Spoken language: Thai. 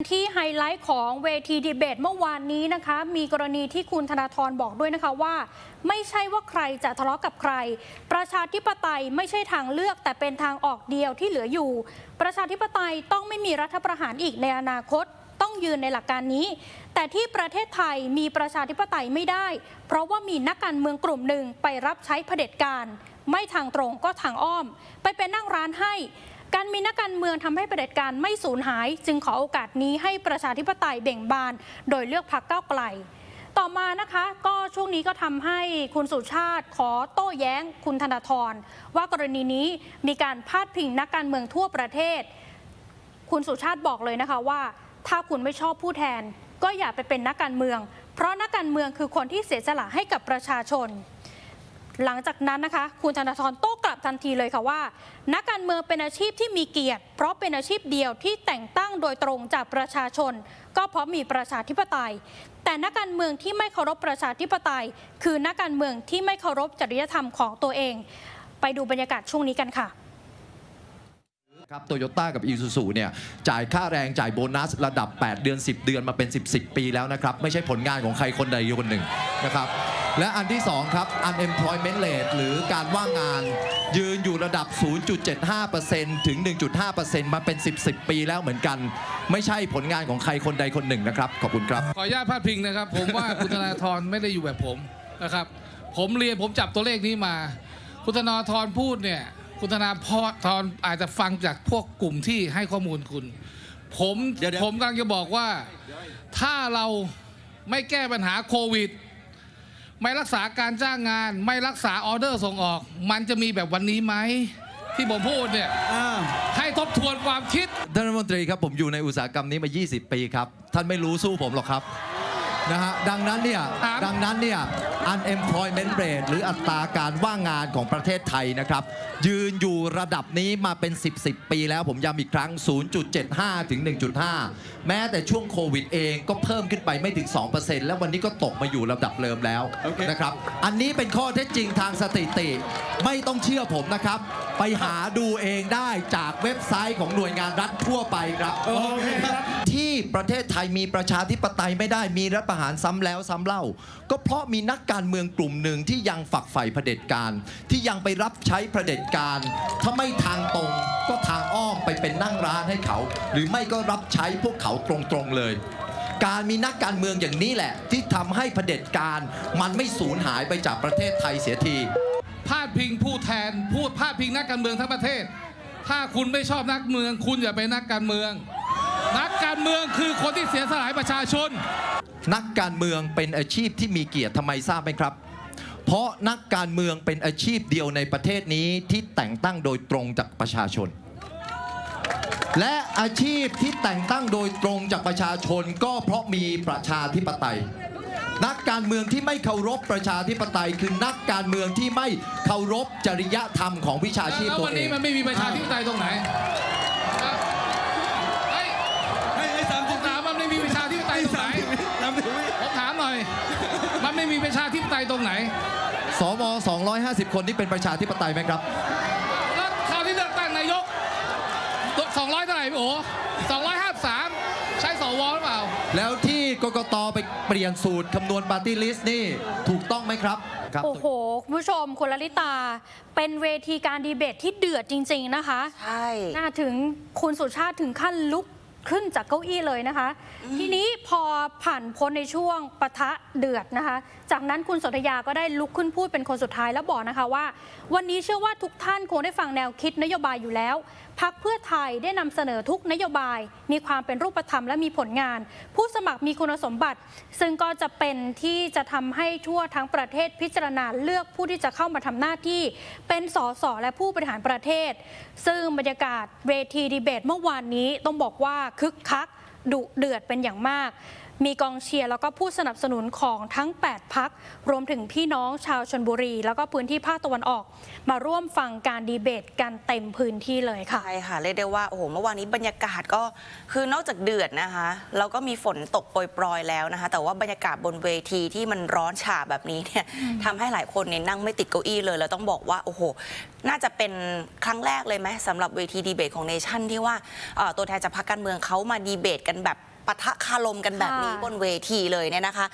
ที่ไฮไลท์ของเวทีดีเบตเมื่อวานนี้นะคะ มีกรณีที่คุณธนาธรบอกด้วยนะคะว่า ไม่ใช่ว่าใครจะทะเลาะกับใคร ประชาธิปไตยไม่ใช่ทางเลือกแต่เป็นทางออกเดียวที่เหลืออยู่ ประชาธิปไตยต้องไม่มีรัฐประหารอีกในอนาคตต้องยืนในหลักการนี้ แต่ที่ประเทศไทยมีประชาธิปไตยไม่ได้ เพราะว่ามีนักการเมืองกลุ่มหนึ่งไปรับใช้เผด็จการ ไม่ทางตรงก็ทางอ้อม ไปเป็นนั่งร้านให้ การมีนักการเมืองทำให้ประเด็จการไม่สูญหาย จึงขอโอกาสนี้ให้ประชาธิปไตยเบ่งบาน โดยเลือกพรรคก้าวไกล ต่อมานะคะก็ช่วงนี้ก็ทำให้คุณสุชาติขอโต้แย้งคุณธนาธรว่ากรณีนี้มีการพาดพิงนักการเมืองทั่วประเทศ คุณสุชาติบอกเลยนะคะว่า ถ้าคุณไม่ชอบผู้แทน ก็อย่าไปเป็นนักการเมือง เพราะนักการเมืองคือคนที่เสียสละให้กับประชาชน หลังจากนั้นนะคะ คุณธนาธรโต้กลับทันทีเลยค่ะว่า นักการเมืองเป็นอาชีพที่มีเกียรติ เพราะเป็นอาชีพเดียวที่แต่งตั้งโดยตรงจากประชาชน ก็เพราะมีประชาธิปไตย แต่นักการเมืองที่ไม่เคารพประชาธิปไตย คือนักการเมืองที่ไม่เคารพจริยธรรมของตัวเอง ไปดูบรรยากาศช่วงนี้กันค่ะ ครับโตโยต้ากับอีซูซูเนี่ยจ่ายค่าแรงจ่ายโบนัสระดับ 8 เดือน 10 เดือนมาเป็น 10 10 ปีแล้วนะครับ ไม่ใช่ผลงานของใครคนใดคนหนึ่งนะครับ และอันที่ 2 ครับ unemployment rate หรือการว่างงาน ยืนอยู่ระดับ 0.75%ถึง 1.5%มาเป็น 10 10 ปีแล้วเหมือนกัน ไม่ใช่ผลงานของใครคนใดคนหนึ่งนะครับ ขอบคุณครับ ขออนุญาตพาดพิงนะครับ ผมว่าคุณธนาธรไม่ได้อยู่แบบผมนะครับ ผมเรียนผมจับตัวเลขนี้มา คุณธนาธรพูดเนี่ย คุณธนาธรอาจจะฟังจากพวกกลุ่มที่ให้ข้อมูลคุณ ผมเดี๋ยวๆ ผมกำลังจะบอกว่า ถ้าเราไม่แก้ปัญหาโควิด ไม่รักษาการจ้างงาน ไม่รักษาออเดอร์ส่งออก มันจะมีแบบวันนี้ไหม ที่ผมพูดเนี่ย อ่าให้ทบทวนความคิด ท่านรัฐมนตรีครับผมอยู่ในอุตสาหกรรมนี้มา 20 ปีครับ ท่านไม่รู้สู้ผมหรอกครับนะฮะดังนั้นเนี่ยครับดังนั้นเนี่ย unemployment rate หรืออัตราการว่างงานของประเทศไทยนะครับ ยืนอยู่ระดับนี้มาเป็น 10 10 ปีแล้วผมย้ำอีกครั้ง 0.75 ถึง 1.5 แม้แต่ช่วงโควิดเองก็เพิ่มขึ้นไปไม่ถึง 2%แล้ววันนี้ก็ตกมาอยู่ระดับเดิมแล้วโอเคนะครับ อันนี้เป็นข้อเท็จจริงทางสถิติ ไม่ต้องเชื่อผมนะครับ ไปหาดูเองได้จากเว็บไซต์ของหน่วยงานรัฐทั่วไปครับโอเคครับที่ประเทศไทยมีประชาธิปไตยไม่ได้มีรัฐประหารซ้ำแล้วซ้ำเล่า ก็เพราะมีนักการการเมืองกลุ่มหนึ่งที่ยังฝักใฝ่เผด็จการ ที่ยังไปรับใช้เผด็จการ ถ้าไม่ทางตรงก็ทางอ้อมไปเป็นนั่งร้านให้เขา หรือไม่ก็รับใช้พวกเขาตรงๆเลย การมีนักการเมืองอย่างนี้แหละ ที่ทำให้เผด็จการ มันไม่สูญหายไปจากประเทศไทยเสียทีพาดพิงผู้แทนพูดพาดพิงนักการเมืองทั้งประเทศ ถ้าคุณไม่ชอบนักเมือง คุณอย่าไปนักการเมือง นักการเมืองคือคนที่เสียสละให้ประชาชน นักการเมืองเป็นอาชีพที่มีเกียรติทำไมทราบไหมครับ เพราะนักการเมืองเป็นอาชีพเดียวในประเทศนี้ที่แต่งตั้งโดยตรงจากประชาชน และอาชีพที่แต่งตั้งโดยตรงจากประชาชนก็เพราะมีประชาธิปไตย นักการเมืองที่ไม่เคารพประชาธิปไตย คือนักการเมืองที่ไม่เคารพจริยธรรมของวิชาชีพแล้วตัววันเอนี้ง มันไม่มีประชาธิปไตยตรงไหน ยตรงไหนสว250 คนนี่เป็นประชาธิปไตยไหมครับ แล้วคราวที่เลือกตั้งนายก200เท่าไหร่พี่โอ้253 ใช้สวหรือเปล่า แล้วที่กกตไปเปลี่ยนสูตรคำนวณปาร์ตี้ลิสต์นี่ถูกต้องไหมครับครับ โอ้โห คุณผู้ชมคุณลลิตา เป็นเวทีการดีเบตที่เดือดจริง ๆ นะคะ ใช่ น่าถึงคุณสุชาติถึงขั้นลุก ขึ้นจากเก้าอี้เลยนะคะ ทีนี้พอผ่านพ้นในช่วงปะทะเดือดนะคะ จากนั้นคุณสนธยาก็ได้ลุกขึ้นพูดเป็นคนสุดท้ายแล้วบอกนะคะว่า วันนี้เชื่อว่าทุกท่านคงได้ฟังแนวคิดนโยบายอยู่แล้วพักเพื่อไทยได้นำเสนอทุกนโยบาย มีความเป็นรูปธรรมและมีผลงาน ผู้สมัครมีคุณสมบัติ ซึ่งก็จะเป็นที่จะทำให้ทั่วทั้งประเทศพิจารณาเลือกผู้ที่จะเข้ามาทำหน้าที่ เป็นสสและผู้บริหารประเทศ ซึ่งบรรยากาศเวทีดีเบตเมื่อวานนี้ต้องบอกว่าคึกคักดุเดือดเป็นอย่างมาก มีกองเชียร์แล้วก็ผู้สนับสนุนของทั้ง 8 พัก รวมถึงพี่น้องชาวชนบุรี แล้วก็พื้นที่ภาคตะวันออก มาร่วมฟังการดีเบตกันเต็มพื้นที่เลยค่ะ ใช่ค่ะ เรียกได้ว่า โอ้โห เมื่อวานนี้บรรยากาศก็คือนอกจากเดือดนะคะ แล้วก็มีฝนตกโปรยๆแล้วนะคะ แต่ว่าบรรยากาศบนเวทีที่มันร้อนฉาแบบนี้เนี่ยทำให้หลายคนเนี่ยนั่งไม่ติดเก้าอี้เลย แล้วต้องบอกว่า โอ้โห น่าจะเป็นครั้งแรกเลยไหมสำหรับเวทีดีเบตของเนชั่นที่ว่าเอ่อตัวแทนจากพรรคการเมืองเขามาดีเบตกันแบบ ปะทะคารมกันแบบนี้ค่ะบนเวทีเลยเนี่ยนะคะ